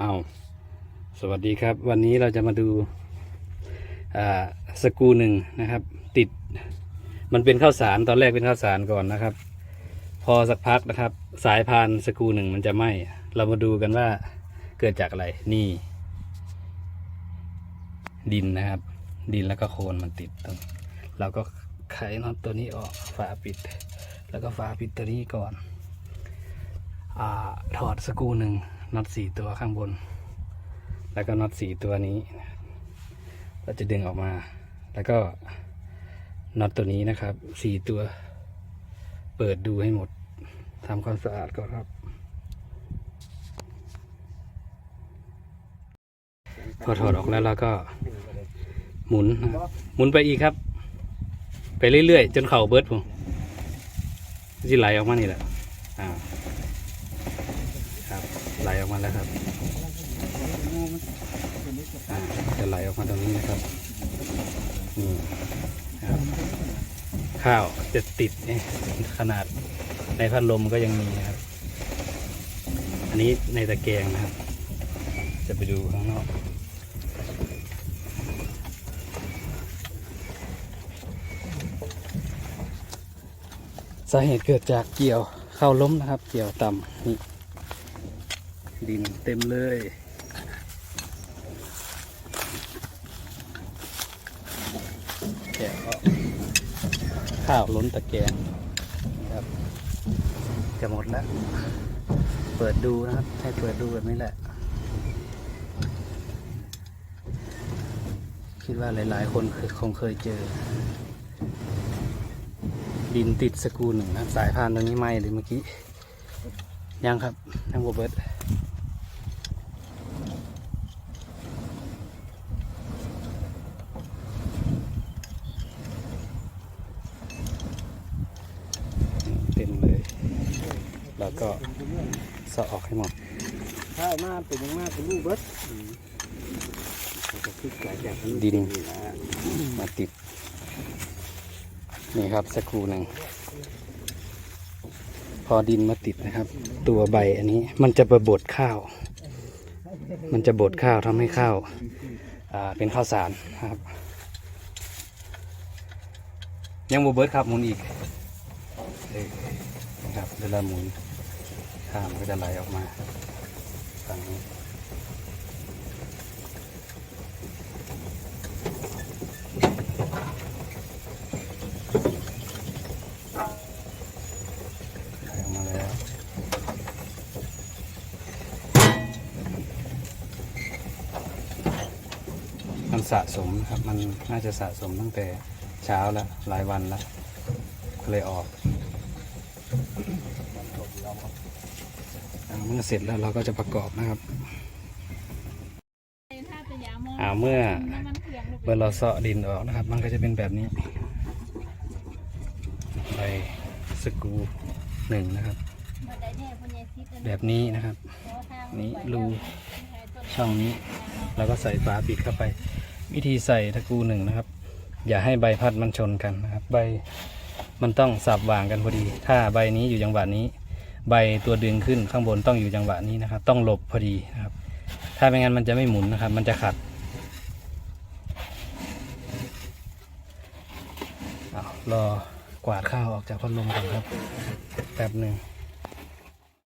เอาสวัสดีครับ วันนี้เราจะมาดูาสกูหนึ่งนะครับ ติด มันเป็นข้าวสารตอนแรกเป็นข้าวสารก่อนนะครับ พอสักพักนะครับ สายพานสกูหนึ่งมันจะไหม้เรามาดูกันว่าเกิดจากอะไรนี่ ดินนะครับ ดินแล้วก็โคลนมันติดตรงเราก็ไขน็อตตัวนี้ออกฝาปิด แล้วก็ฝาปิดตัวนี้ก่อนอถอดสกูหนึ่ง น็อตสี่ตัวข้างบน แล้วก็น็อตสี่ตัวนี้ เราจะดึงออกมา แล้วก็น็อตตัวนี้นะครับสี่ตัว เปิดดูให้หมดทำความสะอาดก่อนครับ พอถอดออกแล้วเราก็หมุนหมุนไปอีกครับ ไปเรื่อยๆ จนเข่าเบิดผมที่ไหลออกมานี่แหละอ่า ไหลออกมาแล้วครับจะไหลออกมาตรงนี้นะครับนี่ครับ ข้าวจะติดนี่ขนาดในพัดลมก็ยังมีครับ อันนี้ในตะแกรงนะครับ จะไปดูข้างนอกสาเหตุเกิดจากเกี่ยวเข้าล้มนะครับ เกี่ยวต่ำนี่ ดินเต็มเลย แกะออกข้าวล้นตะแกรงนะครับ จะหมดแล้ว เปิดดูนะครับ ให้เปิดดูแบบนี้แหละ คิดว่าหลายๆ คนคคงเคยเจอ ดินติดสกรูหนึ่งนะสายพานตรงนี้ไหมหรือเมื่อกี้ยังครับยังบเบิดเต็มเลย แล้วก็สะออกให้หมดข้าวมาเป็นยังมากเป็นลูกเบิดก็คือหลายอย่างดินนี่นะมาติด นี่ครับสกรูหนึ่ง พอดินมาติดนะครับ ตัวใบอันนี้มันจะประบดข้าว มันจะบดข้าวทำให้ข้าวอ่าเป็นข้าวสารนะครับ ยังโบเบิร์ดครับหมุนอีกเออนะครับเวลาหมุน ข้าวมันก็จะไหลออกมาฝั่งนี้มาแล้วมันสะสมครับ มันน่าจะสะสมตั้งแต่เช้าแล้วหลายวันแล้วก็เลยออก เมื่อเสร็จแล้วเราก็จะประกอบนะครับอ่าเมื่อเมื่อเราเสาะดินออกนะครับ มันก็จะเป็นแบบนี้ใบสกรูหนึ่งนะครับ แบบนี้นะครับ นี้รูช่องนี้ แล้วก็ใส่ฝาปิดเข้าไป วิธีใส่ตะกรูหนึ่งนะครับ อย่าให้ใบพัดมันชนกันนะครับ ใบมันต้องสับวางกันพอดี ถ้าใบนี้อยู่จังหวะนี้ ใบตัวดึงขึ้นข้างบนต้องอยู่จังหวะนี้นะครับ ต้องหลบพอดีนะครับ ถ้าไม่งั้นมันจะไม่หมุนนะครับ มันจะขัดอรอกวาดข้าวออกจากพัดลมก่อนครับแป๊บหนึ่ง